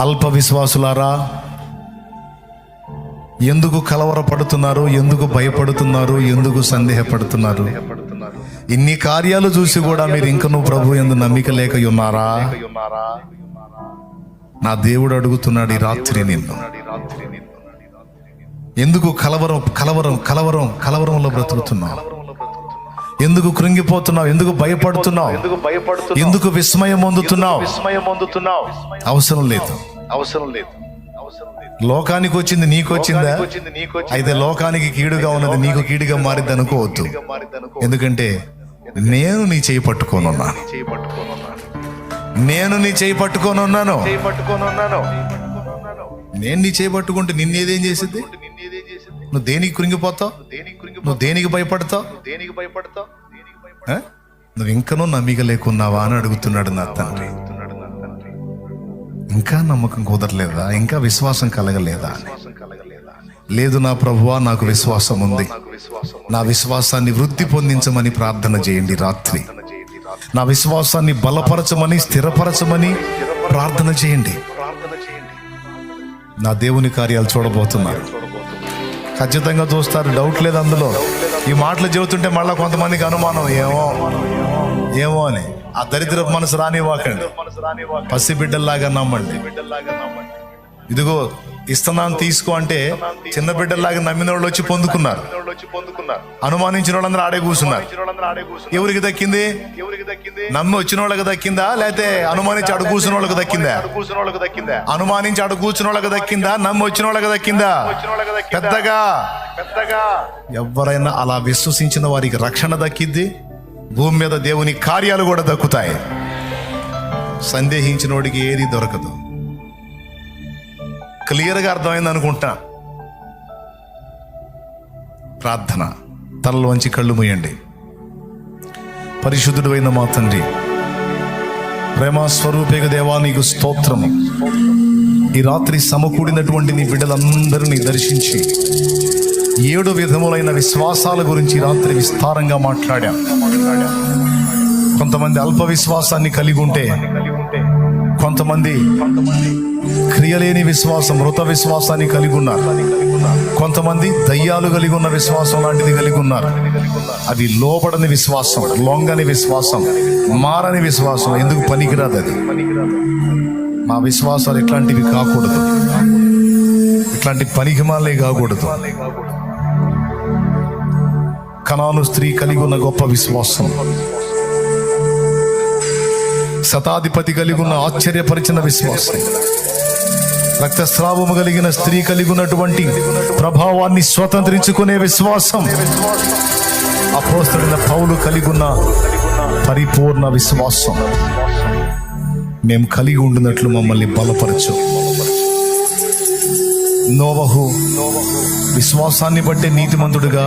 అల్ప విశ్వాసులారా ఎందుకు కలవరపడుతున్నారు ఎందుకు భయపడుతున్నారు ఎందుకు సందేహపడుతున్నారు? ఇన్ని కార్యాలు చూసి కూడా మీరు ఇంకను ప్రభు ఎందు నమ్మిక లేక ఉన్నారా నా దేవుడు అడుగుతున్నాడు ఈ రాత్రి నిన్ను. ఎందుకు కలవరం కలవరం కలవరం కలవరంలో బ్రతుకుతున్నావు? ఎందుకు కృంగిపోతున్నావు? ఎందుకు భయపడుతున్నావు? ఎందుకు భయపడుతున్నావు? ఎందుకు విస్మయం పొందుతున్నావు? విస్మయం పొందుతున్నావు? అవసరం లేదు. అవసరం లేదు. లోకానికి వచ్చింది నీకు వచ్చిందా? అయితే లోకానికి కీడుగా ఉన్నది నీకు కీడుగా మారిద్ది అనుకోవద్దు. ఎందుకంటే నేను నీ చేయి పట్టుకోనున్నాను చేయి పట్టుకొని ఉన్నాను. నేను నీ చేయి పట్టుకోనున్నాను నేను నీ చేయి పట్టుకుంటే నిన్నేదే చేసింది నువ్వు దేనికి కృంగిపోతావు దేనికి కృంగి నువ్వు దేనికి భయపడతావు? దేనికి భయపడతావు దేనికి నువ్వు ఇంకనూ నమ్మిక లేకున్నావా అని అడుగుతున్నాడు నా తండ్రి. ఇంకా నమ్మకం కుదరలేదా? ఇంకా విశ్వాసం కలగలేదా కలగలేదా లేదు నా ప్రభువా నాకు విశ్వాసం ఉంది. విశ్వాసం నా విశ్వాసాన్ని వృద్ధి పొందించమని ప్రార్థన చేయండి రాత్రి. చేయండి నా విశ్వాసాన్ని బలపరచమని స్థిరపరచమని ప్రార్థన చేయండి. ప్రార్థన చేయండి నా దేవుని కార్యాలు చూడబోతున్నారు. చూడబోతున్నాను ఖచ్చితంగా చూస్తారు. డౌట్ లేదు అందులో. ఈ మాటలు చెబుతుంటే మళ్ళీ కొంతమందికి అనుమానం ఏమో ఏమో అని. ఆ దరిద్ర మనసు రానివ్వకండి. మనసు రాని పసి బిడ్డల్లాగా నమ్మండి బిడ్డల్లాగా నమ్మండి. ఇదిగో ఇస్తున్నాను తీసుకో అంటే చిన్న బిడ్డల్లాగా నమ్మిన వాళ్ళు వచ్చి పొందుకున్నారు. వచ్చి పొందుకున్నారు అనుమానించిన వాళ్ళందరూ ఆడే కూర్చున్నారు. ఎవరికి దక్కింది? నమ్మి వచ్చిన వాళ్ళకి దక్కిందా? లేకపోతే అనుమానించి అడు కూర్చున్న వాళ్ళకి దక్కిందా? అనుమానించి అడు కూర్చున్న వాళ్ళకి దక్కిందా? నమ్మి వచ్చిన వాళ్ళకి దక్కిందా? పెద్దగా పెద్దగా. ఎవరైనా అలా విశ్వసించిన వారికి రక్షణ దక్కిద్ది భూమి మీద దేవుని కార్యాలు కూడా దక్కుతాయి. సందేహించిన వాడికి ఏది దొరకదు. క్లియర్గా అర్థమైంది అనుకుంటా. ప్రార్థన. తలలోంచి కళ్ళు మూయండి. పరిశుద్ధుడు అయిన మా తండ్రి ప్రేమస్వరూపేగ దేవా నీకు స్తోత్రము. ఈ రాత్రి సమకూడినటువంటి నీ బిడ్డలందరినీ దర్శించి ఏడు విధములైన విశ్వాసాల గురించి రాత్రి విస్తారంగా మాట్లాడాం. కొంతమంది అల్ప విశ్వాసాన్ని కలిగి ఉంటే కలిగి ఉంటే కొంతమంది క్రియలేని విశ్వాసం మృత విశ్వాసాన్ని కలిగి ఉన్నారు. కొంతమంది దయ్యాలు కలిగి ఉన్న విశ్వాసం లాంటిది కలిగి ఉన్నారు. అది లోబడని విశ్వాసం లొంగని విశ్వాసం మారని విశ్వాసం. ఎందుకు పనికిరాదు అది? మా విశ్వాసాలు ఇట్లాంటివి కాకూడదు. ఇట్లాంటి పనికిమాలే కాకూడదు. కాకూడదు కణాను స్త్రీ కలిగి ఉన్న గొప్ప విశ్వాసం. శతాధిపతి కలిగి ఉన్న ఆశ్చర్యపరిచిన విశ్వాసం. రక్తస్రావము కలిగిన స్త్రీ కలిగి ఉన్నటువంటి ప్రభావాన్ని స్వతంత్రించుకునే విశ్వాసం. అపోస్తుడైన పౌలు కలిగి ఉన్న పరిపూర్ణ విశ్వాసం. మేము కలిగి ఉండినట్లు మమ్మల్ని బలపరచు. నోవహు విశ్వాసాన్ని బట్టే నీతిమంతుడుగా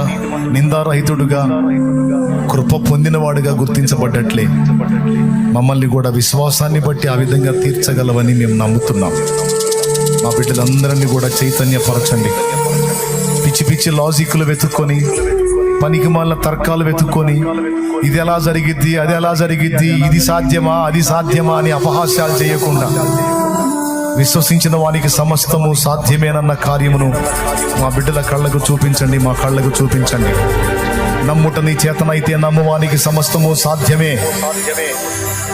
నిందారహితుడుగా కృప పొందినవాడుగా గుర్తించబడ్డట్లే. మమ్మల్ని కూడా విశ్వాసాన్ని బట్టి ఆ విధంగా తీర్చగలవని మేము నమ్ముతున్నాం. మా బిడ్డలందరినీ కూడా చైతన్యపరచండి. పిచ్చి పిచ్చి లాజిక్లు వెతుక్కొని పనికి మళ్ళీ తర్కాలు వెతుక్కొని ఇది ఎలా జరిగిద్ది అది ఎలా జరిగిద్ది ఇది సాధ్యమా అది సాధ్యమా అని అపహాస్యాలు చేయకుండా విశ్వసించిన వానికి సమస్తము సాధ్యమేనన్న కార్యమును మా బిడ్డల కళ్ళకు చూపించండి మా కళ్ళకు చూపించండి. నమ్ముట నీ చేతనైతే నమ్మువానికి సమస్తము సాధ్యమే. సాధ్యమే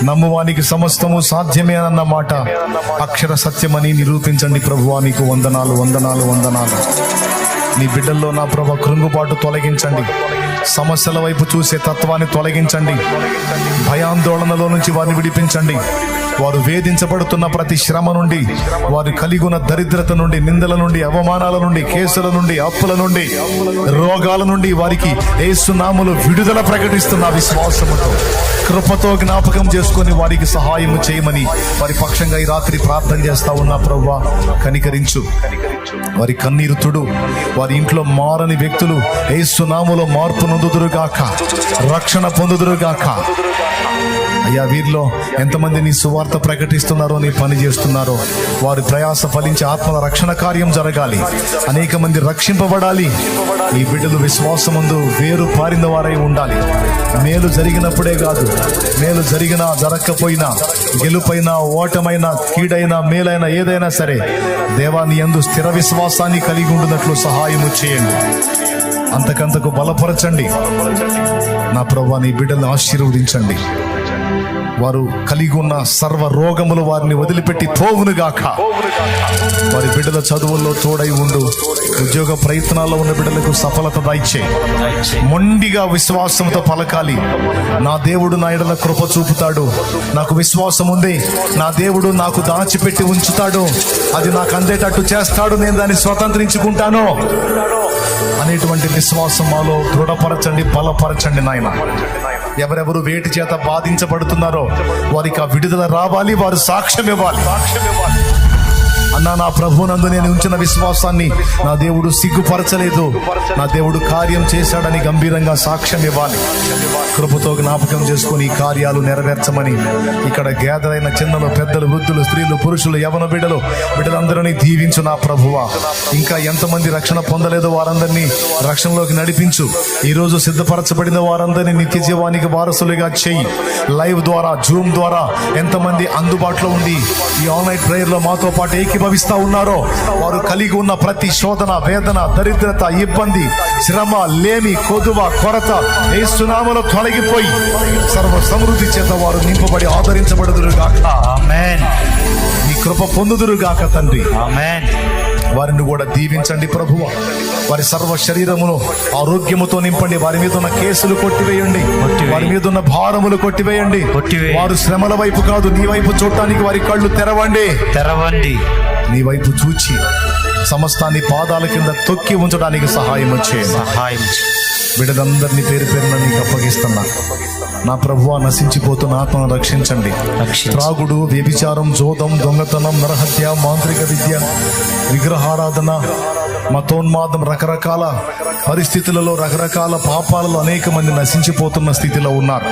నమ్మువానికి సమస్తము సాధ్యమే అన్న మాట అక్షర సత్యమని నిరూపించండి ప్రభువా నీకు వందనాలు వందనాలు వందనాలు. నీ బిడ్డల్లో నా ప్రభ కృంగుబాటు తొలగించండి. సమస్యల వైపు చూసే తత్వాన్ని తొలగించండి. భయాందోళనలో నుంచి వారిని విడిపించండి. వారు వేధించబడుతున్న ప్రతి శ్రమ నుండి వారు కలిగున్న దరిద్రత నుండి నిందల నుండి అవమానాల నుండి కేసుల నుండి అప్పుల నుండి రోగాల నుండి వారికి ఏసునాములు విడుదల ప్రకటిస్తున్న విశ్వాసముతో కృపతో జ్ఞాపకం చేసుకొని వారికి సహాయం చేయమని వారి పక్షంగా ఈ రాత్రి ప్రార్థన చేస్తా ఉన్నా ప్రవ్వా కనికరించు. కనికరించు వారి కన్నీరు తుడు. వారి ఇంట్లో మారని వ్యక్తులు ఏసునాములో మార్పు నొందుదురుగాక రక్షణ పొందుదురుగాక అయ్యా వీరిలో ఎంతమంది నీ సువార్త సువార్త ప్రకటిస్తున్నారో నీ పని చేస్తున్నారో వారి ప్రయాస ఫలించి ఆత్మల రక్షణ కార్యం జరగాలి. అనేక మంది రక్షింపబడాలి. ఈ బిడ్డలు విశ్వాసముందు వేరు పారిన వారై ఉండాలి. మేలు జరిగినప్పుడే కాదు మేలు జరిగినా జరగకపోయినా గెలుపైనా ఓటమైనా కీడైనా మేలైనా ఏదైనా సరే దేవాన్ని ఎందు స్థిర విశ్వాసాన్ని కలిగి ఉండినట్లు సహాయము చేయండి. అంతకంతకు బలపరచండి. నా ప్రభా నీ బిడ్డలను ఆశీర్వదించండి. వారు కలిగి ఉన్న సర్వ రోగములు వారిని వదిలిపెట్టి పోవునుగాక వారి బిడ్డల చదువుల్లో తోడై ఉండు. ఉద్యోగ ప్రయత్నాల్లో ఉన్న బిడ్డలకు సఫలత దాయిచ్చే. మొండిగా విశ్వాసంతో పలకాలి. నా దేవుడు నా ఎడల కృప చూపుతాడు. నాకు విశ్వాసం ఉంది. నా దేవుడు నాకు దాచిపెట్టి ఉంచుతాడు. అది నాకు అందేటట్టు చేస్తాడు. నేను దాన్ని స్వతంత్రించుకుంటాను. అనేటువంటి విశ్వాసం మాలో దృఢపరచండి బలపరచండి నాయన. ఎవరెవరు వేటి చేత బాధించబడుతున్నారో వారికి ఆ విడుదల రావాలి వారు సాక్ష్యం ఇవ్వాలి. సాక్ష్యం ఇవ్వాలి అన్నా నా ప్రభునందు నేను ఉంచిన విశ్వాసాన్ని నా దేవుడు సిగ్గుపరచలేదు. నా దేవుడు కార్యం చేశాడని గంభీరంగా సాక్ష్యం ఇవ్వాలి. కృపతో జ్ఞాపకం చేసుకుని ఈ కార్యాలు నెరవేర్చమని ఇక్కడ గేదరైన చిన్నలు పెద్దలు వృద్ధులు స్త్రీలు పురుషులు యవన బిడ్డలు బిడ్డలందరినీ దీవించు నా ప్రభువా. ఇంకా ఎంతమంది రక్షణ పొందలేదో వారందరినీ రక్షణలోకి నడిపించు. ఈరోజు సిద్ధపరచబడిన వారందరినీ నిత్య జీవానికి వారసులుగా చేయి. లైవ్ ద్వారా జూమ్ ద్వారా ఎంతమంది అందుబాటులో ఉండి ఈ ఆన్లైన్ ప్రేయర్లో మాతో పాటు ఏకీభవిస్తా ఉన్నారో వారు కలిగి ఉన్న ప్రతి శోధన వేదన దరిద్రత ఇబ్బంది శ్రమ లేమి కొదువ కొరత ఏ సునామలో తొలగిపోయి సర్వ సమృద్ధి చేత వారు నింపబడి ఆదరించబడుదురుగాక. ఆమెన్ నీ కృప పొందుదురుగాక తండ్రి. ఆమెన్ వారిని కూడా దీవించండి ప్రభువ. వారి సర్వ శరీరమును ఆరోగ్యముతో నింపండి. వారి మీద ఉన్న కేసులు కొట్టివేయండి. కొట్టివేయి. వారి మీద ఉన్న భారములు కొట్టివేయండి. కొట్టివేయి. వారు శ్రమల వైపు కాదు నీ వైపు చూడటానికి వారి కళ్ళు తెరవండి. తెరవండి. నీ వైపు చూచి సమస్తాన్ని పాదాల కింద తొక్కి ఉంచడానికి సహాయం చేయండి. సహాయం బిడ్డలందరినీ పేరు పేరున నీకు అప్పగిస్తున్నా. నా ప్రభువా నశించిపోతున్న ఆత్మను రక్షించండి. రక్షించు. త్రాగుడు వ్యభిచారం జోదం దొంగతనం నరహత్య మాంత్రిక విద్య విగ్రహారాధన మతోన్మాదం రకరకాల పరిస్థితులలో రకరకాల పాపాలలో అనేక మంది నశించిపోతున్న స్థితిలో ఉన్నారు.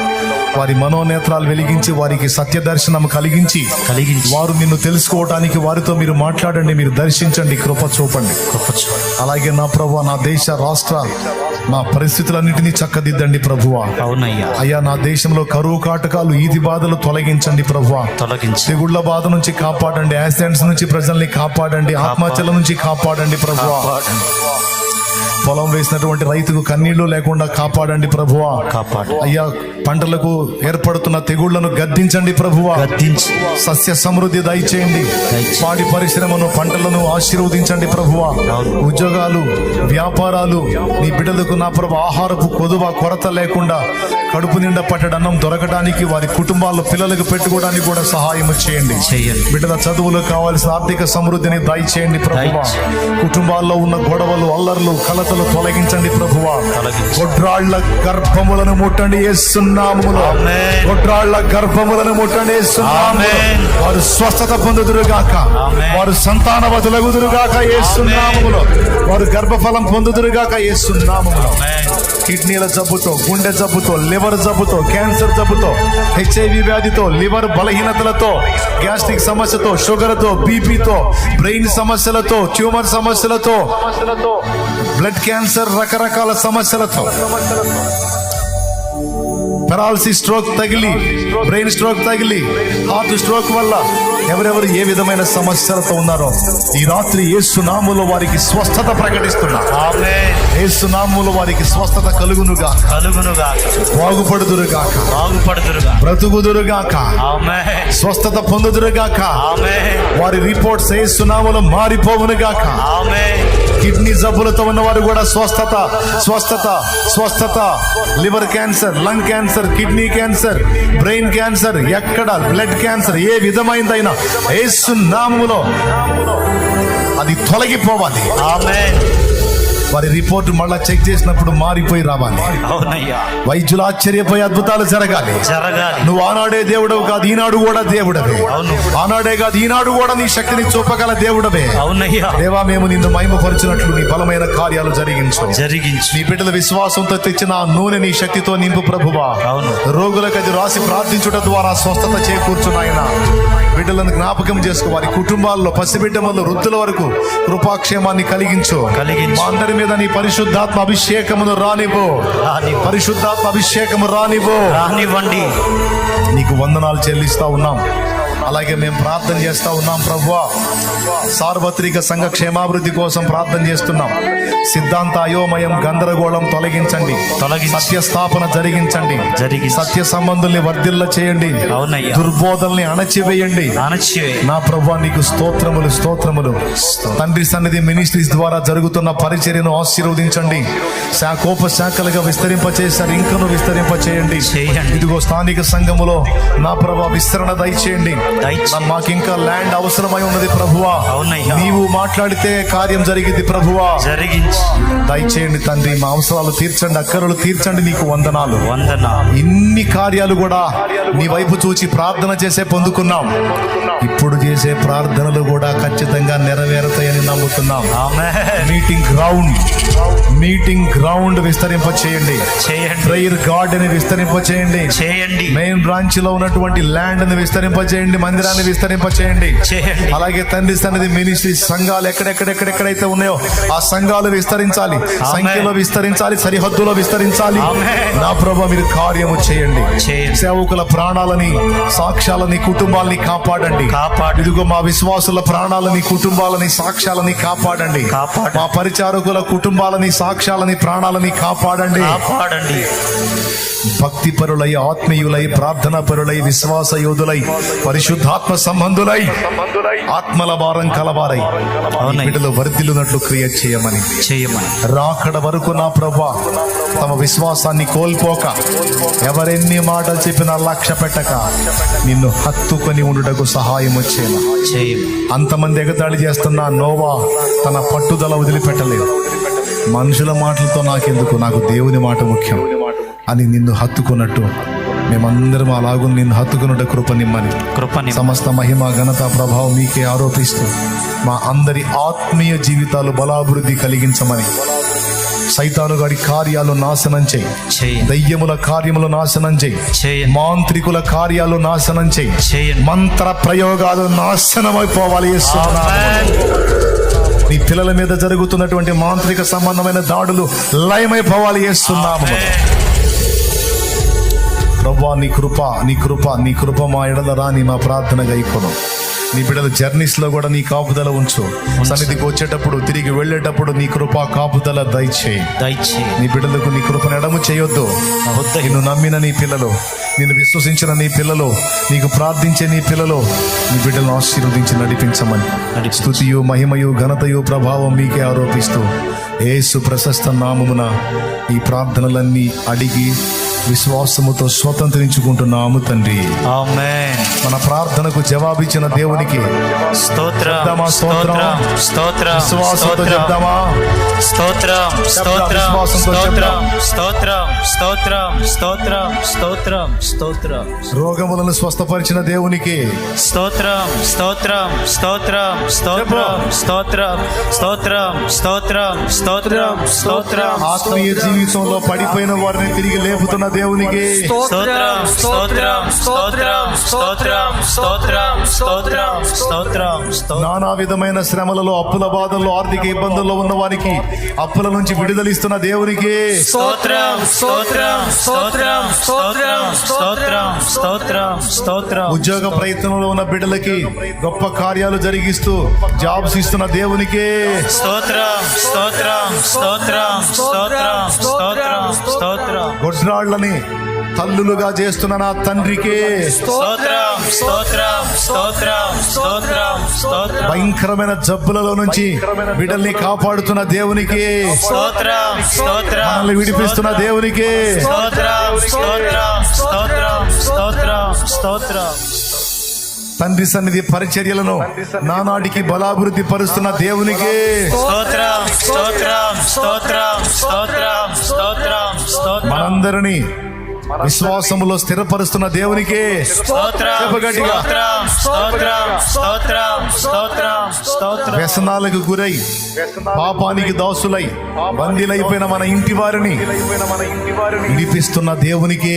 వారి మనోనేత్రాలు వెలిగించి వారికి సత్య దర్శనం కలిగించి కలిగించి. వారు నిన్ను తెలుసుకోవటానికి వారితో మీరు మాట్లాడండి మీరు దర్శించండి కృప చూపండి. అలాగే నా ప్రభు నా దేశ రాష్ట్ర నా పరిస్థితులన్నిటినీ చక్కదిద్దండి ప్రభువా. అవునయ్యా. అయ్యా నా దేశంలో కరువు కాటకాలు ఈది బాధలు తొలగించండి ప్రభువా. తొలగించి తెగుళ్ళ బాధ నుంచి కాపాడండి యాక్సిడెంట్స్ నుంచి ప్రజల్ని కాపాడండి ఆత్మహత్యల నుంచి కాపాడండి ప్రభువా. పొలం వేసినటువంటి రైతుకు కన్నీళ్ళు లేకుండా కాపాడండి ప్రభువా. కాపాడు. అయ్యా పంటలకు ఏర్పడుతున్న తెగుళ్ళను గద్దించండి ప్రభువా. గద్దించి. సస్య సమృద్ధి దయచేయండి. పాడి పరిశ్రమను పంటలను ఆశీర్వదించండి ప్రభువా. ఉద్యోగాలు వ్యాపారాలు నీ బిడ్డలకు నా ప్రభు ఆహారపు కొదువ కొరత లేకుండా కడుపు నిండా పట్టడన్నం దొరకడానికి వారి కుటుంబాల్లో పిల్లలకు పెట్టుకోవడానికి కూడా సహాయం చేయండి. చేయండి. బిడ్డల చదువులు కావాల్సిన ఆర్థిక సమృద్ధిని దయచేయండి ప్రభువా. కుటుంబాల్లో ఉన్న గొడవలు అల్లర్లు కలతలు తొలగించండి ప్రభువా. గొడ్రాళ్ళ గర్భములను ముట్టండి ఏసునామములో ఆమేన్. గొడ్రాళ్ళ గర్భములను ముట్టండి. వారు స్వస్థత పొందుదురుగాక. వారు సంతానవతులగుదురుగాక ఏసునామములో వారు గర్భఫలం పొందుదురుగాక ఏసునామములో ఆమేన్. కిడ్నీల జబ్బుతో గుండె జబ్బుతో లివర్ జబ్బుతో క్యాన్సర్ జబ్బుతో హెచ్ఐవి వ్యాధితో లివర్ బలహీనతలతో గ్యాస్ట్రిక్ సమస్యతో షుగర్తో బీపీతో బ్రెయిన్ సమస్యలతో ట్యూమర్ సమస్యలతో బ్లడ్ క్యాన్సర్ రకరకాల సమస్యలతో. పెరాలసిస్ స్ట్రోక్ తగిలి బ్రెయిన్ స్ట్రోక్ తగిలి హార్ట్ స్ట్రోక్ వల్ల ఎవరెవరు ఏ విధమైన సమస్యలతో ఉన్నారో ఈ రాత్రి ఏసునాములో వారికి స్వస్థత ప్రకటిస్తున్నా. ఏసునాములో వారికి స్వస్థత కలుగునుగా కలుగునుగా బాగుపడుదురుగాక. బాగుపడుదురుగా. బ్రతుకుదురుగాక. స్వస్థత పొందుదురుగాక. వారి రిపోర్ట్స్ ఏసునాములో మారిపోవునుగాక. కిడ్నీ జబ్బులతో ఉన్నవారు కూడా స్వస్థత స్వస్థత స్వస్థత. Liver cancer lung cancer kidney cancer brain cancer ఎక్కడ బ్లడ్ క్యాన్సర్ ఏ విధమైనదైనా ఏసు నామములో అది తొలగిపోవాలి. ఆమె వారి రిపోర్ట్ మళ్ళా చెక్ చేసినప్పుడు మారిపోయి రావాలి. వైద్యులు ఆశ్చర్యపోయి అద్భుతాలు జరగాలి. జరగాలి. నువ్వు ఆనాడే దేవుడవు కాదు ఈనాడు కూడా దేవుడవే. ఆనాడే కాదు ఈనాడు కూడా నీ శక్తిని చూపగల దేవుడవే. అవునయ్యా. దేవా మేము నిన్ను మహిమపరచినట్లు నీ బలమైన కార్యాలు జరిగించు. జరిగించు. నీ బిడ్డల విశ్వాసంతో తెచ్చిన ఆ నూనె నీ శక్తితో నింపు ప్రభువా. అవును. రోగులకు అది రాసి ప్రార్థించుట ద్వారా స్వస్థత చేకూర్చున్నాయన బిడ్డలను జ్ఞాపకం చేసుకో. వారి కుటుంబాల్లో పసిబిడ్డమల్లో వృద్ధుల వరకు కృపాక్షేమాన్ని కలిగించు. కలిగించు. మా అందరి మీద నీ పరిశుద్ధాత్మ అభిషేకమును రానివ్వు. రానివ్వు. పరిశుద్ధాత్మ అభిషేకము రానివ్వు. రానివ్వండి. నీకు వందనాలు చెల్లిస్తా ఉన్నాం. అలాగే మేము ప్రార్థన చేస్తా ఉన్నాం ప్రభువా. సార్వత్రిక సంఘ క్షేమాభివృద్ధి కోసం ప్రార్థన చేస్తున్నాం. సిద్ధాంత అయోమయం గందరగోళం తొలగించండి. తొలగించు. సత్యస్థాపన జరిగించండి. జరిగించు. సత్య సంబంధుల్ని వర్ధిల్ల చేయండి. అవునయ్యా. దుర్బోధల్ని అణచివేయండి. అణచివే నా ప్రభా నీకు స్తోత్రములు స్తోత్రములు. తండ్రి సన్నిధి మినిస్ట్రీస్ ద్వారా జరుగుతున్న పరిచర్యను ఆశీర్వదించండి. శాఖోప శాఖలుగా విస్తరింప చేశారు ఇంకను విస్తరింప చేయండి చేయండి. ఇదిగో స్థానిక సంఘములో నా ప్రభా విస్తరణ దయచేయండి. మాకు ఇంకా ల్యాండ్ అవసరమై ఉన్నది ప్రభువా. అవునయ్యా. నీవు మాట్లాడితే కార్యం జరిగింది ప్రభువా. జరిగించు. దయచేయండి తండ్రి మా అవసరాలు తీర్చండి అక్కరలు తీర్చండి నీకు వందనాలు. వందన ఇన్ని కార్యాలు కూడా నీ వైపు చూచి ప్రార్థన చేసే పొందుకున్నాం. ఇప్పుడు చేసే ప్రార్థనలు కూడా ఖచ్చితంగా నెరవేరుతాయని నమ్ముతున్నాం. ఆమె మీటింగ్ గ్రౌండ్ మీటింగ్ గ్రౌండ్ విస్తరింప చేయండి. చేయండి. ప్రేయర్ గార్డెన్ విస్తరింప చేయండి. చేయండి. మెయిన్ బ్రాంచ్లో ఉన్నటువంటి ల్యాండ్ని విస్తరింప చేయండి. మందిరాన్ని విస్తరింప చేయండి. చేయండి. అలాగే తండ్రి సన్నిధి మినిస్ట్రీ సంఘాలు ఎక్కడెక్కడెక్కడెక్కడైతే ఉన్నాయో ఆ సంఘాలు విస్తరించాలి. సంఖ్యలో విస్తరించాలి. సరిహద్దులో విస్తరించాలి. నా ప్రభా మీరు కార్యము చేయండి. సేవకుల ప్రాణాలని సాక్ష్యాలని కుటుంబాలని కాపాడండి. కాపాడు. ఇదిగో మా విశ్వాసుల ప్రాణాలని కుటుంబాలని సాక్ష్యాలని కాపాడండి. కాపాడు. మా పరిచారకుల కుటుంబాలని సాక్ష్యాలని ప్రాణాలని కాపాడండి. కాపాడండి. భక్తి పరులై ఆత్మీయులై ప్రార్థన పరులై విశ్వాస యోధులై పరిశుద్ధాత్మ సంబంధులై ఆత్మల భారం కలవారై. బిడ్డలు వర్ధిల్లునట్లు క్రియ చేయమని. చేయమని. రాకడ వరకు నా ప్రభా తమ విశ్వాసాన్ని కోల్పోక ఎవరెన్ని మాటలు చెప్పినా లక్ష్య పెట్టక నిన్ను హత్తుకొని ఉండుటకు సహాయం వచ్చేలా అంతమంది ఎగతాళి చేస్తున్న నోవా తన పట్టుదల వదిలిపెట్టలేదు. మనుషుల మాటలతో నాకెందుకు? నాకు దేవుని మాట ముఖ్యం. అని నిన్ను హత్తుకున్నట్టు మేమందరం అలాగు నిన్ను హత్తుకున్నట్టు కృప నిమ్మని. కృపని సమస్త మహిమ ఘనత ప్రభావం మీకే ఆరోపిస్తూ మా అందరి ఆత్మీయ జీవితాలు బలాభివృద్ధి కలిగించమని. సైతాను గారి కార్యాలు నాశనం చేయి. దయ్యముల కార్యములు నాశనం చేయి. మాంత్రికుల కార్యాలు నాశనం చేయి. మంత్ర ప్రయోగాలు నాశనమైపోవాలి. నీ పిల్లల మీద జరుగుతున్నటువంటి మాంత్రిక సంబంధమైన దాడులు లయమైపోవాలి చేస్తున్నాము ఆమేన్. ప్రభా నీ కృప నీ కృప నీ కృప మా ఎడల రాని మా ప్రార్థన గైకొను నీ బిడ్డల జర్నీస్లో కూడా నీ కాపుదల ఉంచు. సన్నిధికి వచ్చేటప్పుడు తిరిగి వెళ్ళేటప్పుడు నీ కృప కాపుదల దయచేయి. దయచేయి. నీ బిడ్డలకు నీ కృపను ఎడము చేయొద్దు. నిన్ను నమ్మిన నీ పిల్లలు నిన్ను విశ్వసించిన నీ పిల్లలు నీకు ప్రార్థించే నీ పిల్లలు నీ బిడ్డలను ఆశీర్వదించి నడిపించమని. నడిపించు. స్తుతియు మహిమయు ఘనతయు ప్రభావం మీకే ఆరోపిస్తూ ఏసు ప్రశస్త నామమున ఈ ప్రార్థనలన్నీ అడిగి విశ్వాసముతో స్వతంత్రించుకుంటున్నాము తండ్రి మన ప్రార్థనకు జవాబిచ్చిన దేవునికి స్తోత్రం చెప్దామా స్తోత్రం? స్తోత్రం స్తోత్రం విశ్వాసంతో స్తోత్రం చెప్దామా స్తోత్రం స్తోత్రం విశ్వాసంతో స్తోత్రం స్తోత్రం స్తోత్రం స్తోత్రం స్తోత్రం స్తోత్రం రోగములను స్వస్థపరిచిన దేవునికి స్తోత్రం స్తోత్రం స్తోత్రం స్తోత్రం స్తోత్రం స్తోత్రం స్తోత్రం స్తోత్రం స్తోత్రం ఆత్మీయ జీవితంలో పడిపోయిన వారిని తిరిగి లేపుతున్న దేవునికి స్తోత్రం స్తోత్రం స్తోత్రం స్తోత్రం స్తోత్రం స్తోత్రం స్తోత్రం నానా విధమైన శ్రమలలో అప్పుల బాధల్లో ఆర్థిక ఇబ్బందుల్లో ఉన్న వారికి అప్పుల నుంచి విడుదలిస్తున్న దేవునికి స్తోత్రం స్తోత్రం స్తోత్రం స్తోత్రం స్తోత్రం స్తోత్రం స్తోత్రం ఉద్యోగ ప్రయత్నంలో ఉన్న బిడ్డలకి గొప్ప కార్యాలు జరిగిస్తూ జాబ్స్ ఇస్తున్న దేవునికి స్తోత్రం స్తోత్రం స్తోత్రం స్తోత్రం స్తోత్రం స్తోత్రం గొడ్రాళ్ళని తల్లులుగా చేస్తున్న నా తండ్రికి స్తోత్రం స్తోత్రం స్తోత్రం స్తోత్రం స్తోత్రం. భయంకరమైన జబ్బులలో నుంచి బిడ్డల్ని కాపాడుతున్న దేవునికి. స్తోత్రం స్తోత్రం మనల్ని విడిపిస్తున్న దేవునికి. స్తోత్రం స్తోత్రం స్తోత్రం స్తోత్రం స్తోత్రం. తండ్రి సన్నిధి పరిచర్యలను నానాటికి బలాభివృద్ధి పరుస్తున్న దేవునికి మనందరినీ విశ్వాసములో స్థిరపరుస్తున్న దేవునికి వ్యసనాలకు గురై పాపానికి దాసులై బందీలైపోయిన మన ఇంటి వారిని విడిపిస్తున్న దేవునికి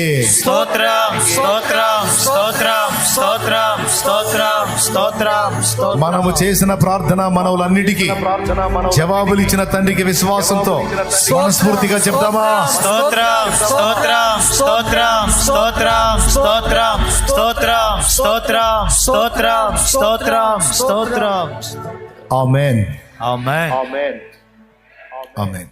మనము చేసిన ప్రార్థన మనవులన్నిటికీ జవాబులు ఇచ్చిన తండ్రికి విశ్వాసంతో మనస్ఫూర్తిగా చెప్తామా స్తోత్రం స్తోత్రం స్తోత్రం స్తోత్రం స్తోత్రం స్తోత్రం స్తోత్రం స్తోత్రం స్తోత్రం. ఆమెన్ ఆమేన్ ఆమేన్ ఆమెన్